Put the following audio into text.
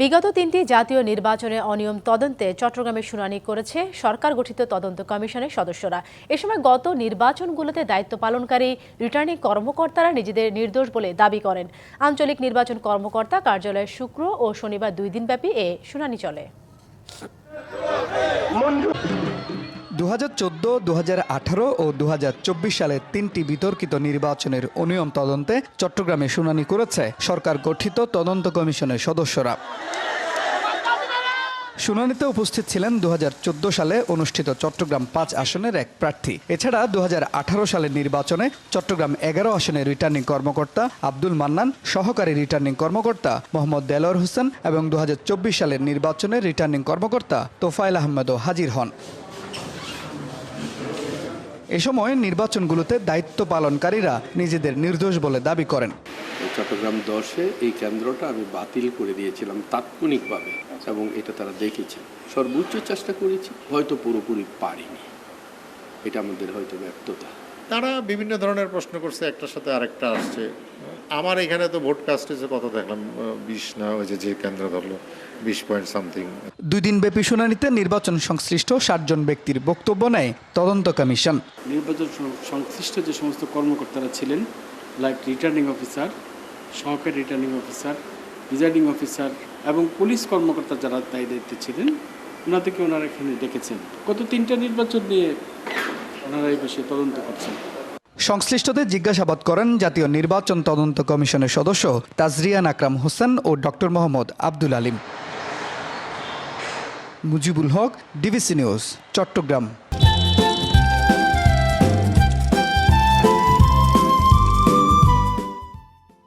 বিগত তিনটি জাতীয় নির্বাচনে অনিয়ম তদন্তে চট্টগ্রামে শুনানি করেছে সরকার গঠিত তদন্ত কমিশনের সদস্যরা। এ সময় গত নির্বাচনগুলোতে দায়িত্ব পালনকারী রিটার্নিং কর্মকর্তারা নিজেদের নির্দোষ বলে দাবি করেন। আঞ্চলিক নির্বাচন কর্মকর্তা কার্যালয়ে শুক্র ও শনিবার দুই দিনব্যাপী এ শুনানি চলে। দু হাজার চোদ্দ দু হাজার আঠারো ও দু হাজার চব্বিশ সালের তিনটি বিতর্কিত নির্বাচনের অনিয়ম তদন্তে চট্টগ্রামে শুনানি করেছে সরকার গঠিত তদন্ত কমিশনের সদস্যরা। শুনানিতে উপস্থিত ছিলেন দু হাজার চোদ্দ সালে অনুষ্ঠিত চট্টগ্রাম পাঁচ আসনের এক প্রার্থী। এছাড়া দু হাজার আঠারো সালের নির্বাচনে চট্টগ্রাম এগারো আসনের রিটার্নিং কর্মকর্তা আব্দুল মান্নান, সহকারী রিটার্নিং কর্মকর্তা মোহাম্মদ দেলোয়ার হোসেন এবং দু হাজার চব্বিশ সালের নির্বাচনে রিটার্নিং কর্মকর্তা তোফায়েল আহমেদও হাজির হন। এ সময় নির্বাচনগুলোতে দায়িত্ব পালনকারীরা নিজেদের নির্দোষ বলে দাবি করেন। চট্টগ্রাম দশে এই কেন্দ্রটা আমি বাতিল করে দিয়েছিলাম তাৎক্ষণিকভাবে এবং এটা তারা দেখেছে। সর্বোচ্চ চেষ্টা করেছি, হয়তো পুরোপুরি পারিনি। এটা আমাদের হয়তো ব্যর্থতা। তারা বিভিন্ন ধরনের প্রশ্ন করছে একটার সাথে আরেকটা আসছে। আমার এখানে তো ভোট কাস্টেজে কত দেখলাম বিশ না ওই যে যে কেন্দ্র ধরলো বিশ পয়েন্ট সামথিং। দুই দিনব্যাপী শুনানিতে নির্বাচন সংশ্লিষ্ট ষাটজন ব্যক্তির বক্তব্য নেয় তদন্ত কমিশন। নির্বাচন সং- সংশ্লিষ্ট যে সমস্ত কর্মকর্তারা ছিলেন লাইক রিটার্নিং অফিসার সহকারী রিটার্নিং অফিসার প্রিজাইডিং অফিসার এবং পুলিশ কর্মকর্তা যারা দায়ী দায়িত্বে ছিলেন ওনাদেরকে ওনারা এখানে ডেকেছেন। গত তিনটা নির্বাচন নিয়ে ওনারা তদন্ত করছেন। সংশ্লিষ্টদের জিজ্ঞাসাবাদ করেন জাতীয় নির্বাচন তদন্ত কমিশনের সদস্য তাজরিয়ান আকরাম হোসেন ও doctor Mohammad Abdul Alim. Mujibul Haque, DBC news, Chattogram.